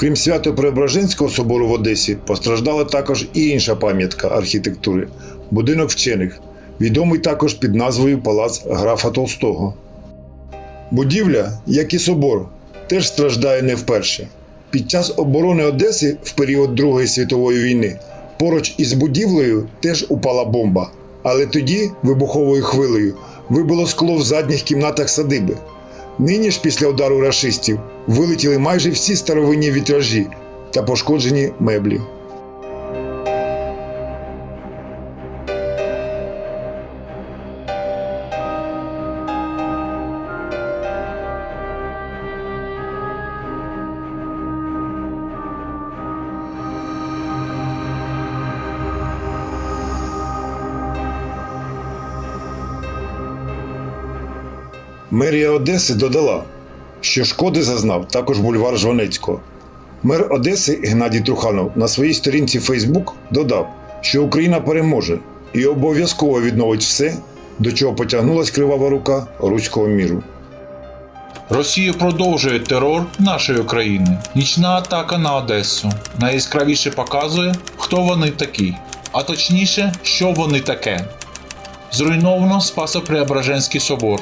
Крім Свято-Преображенського собору в Одесі, постраждала також і інша пам'ятка архітектури будинок вчених, відомий також під назвою Палац графа Толстого. Будівля, як і собор, теж страждає не вперше. Під час оборони Одеси в період Другої світової війни поруч із будівлею теж упала бомба, але тоді вибуховою хвилею вибило скло в задніх кімнатах садиби. Нині ж після удару рашистів вилетіли майже всі старовинні вітражі та пошкоджені меблі. Мерія Одеси додала, що шкоди зазнав також бульвар Жванецького. Мер Одеси Геннадій Труханов на своїй сторінці Фейсбук додав, що Україна переможе і обов'язково відновить все, до чого потягнулась кривава рука руського міру. Росія продовжує терор нашої країни. Нічна атака на Одесу найяскравіше показує, хто вони такі, а точніше, що вони таке. Зруйновано Спасо-Преображенський собор.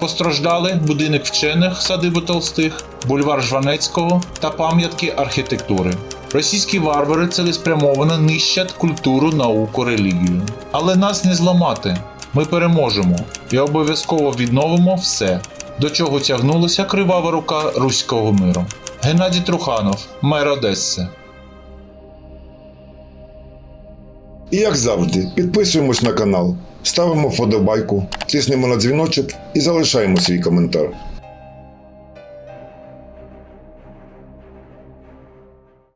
Постраждали будинок вчених садиби Толстих, бульвар Жванецького та пам'ятки архітектури. Російські варвари цілеспрямовано нищать культуру, науку, релігію. Але нас не зламати. Ми переможемо і обов'язково відновимо все, до чого тягнулася кривава рука руського миру. Геннадій Труханов, мер Одеси. І як завжди, підписуємось на канал, ставимо вподобайку, тиснемо на дзвіночок і залишаємо свій коментар.